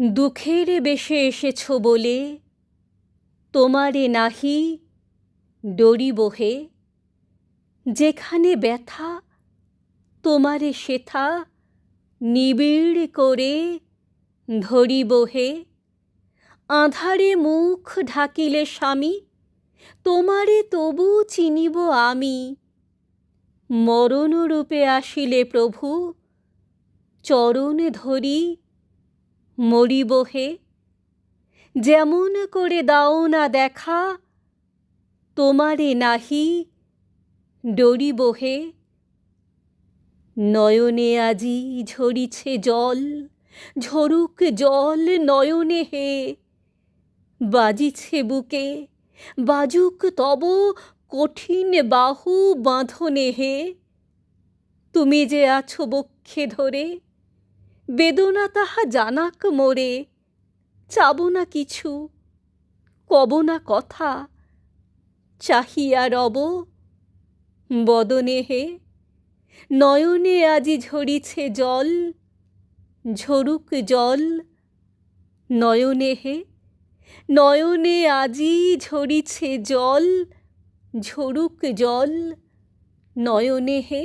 দুঃখের বেশে এসেছ বলে তোমারে নাহি ডরি বহে যেখানে ব্যথা, তোমারে সেথা নিবিড় করে ধরিব হে। আঁধারে মুখ ঢাকিলে স্বামী, তোমারে তবু চিনিব আমি। মরণরূপে আসিলে প্রভু, চরণ ধরি মরিব হে। যেমন করে দাও না দেখা, তোমারে নাহি ডরিব হে। নয়নে আজি ঝরিছে জল, ঝরুক জল নয়নে হে। বাজিছে বুকে, বাজুক তব কঠিন বাহু বাঁধনে হে। তুমি যে আছো বক্ষে ধরে বেদনা তাহা জানাক মোরে, চাব না কিছু, কব না কথা, চাহিয়া রব, বদনে হে, নয়নে আজি ঝরিছে জল, ঝরুক জল, নয়নে হে, নয়নে আজি ঝরিছে জল, ঝরুক জল, নয়নে হে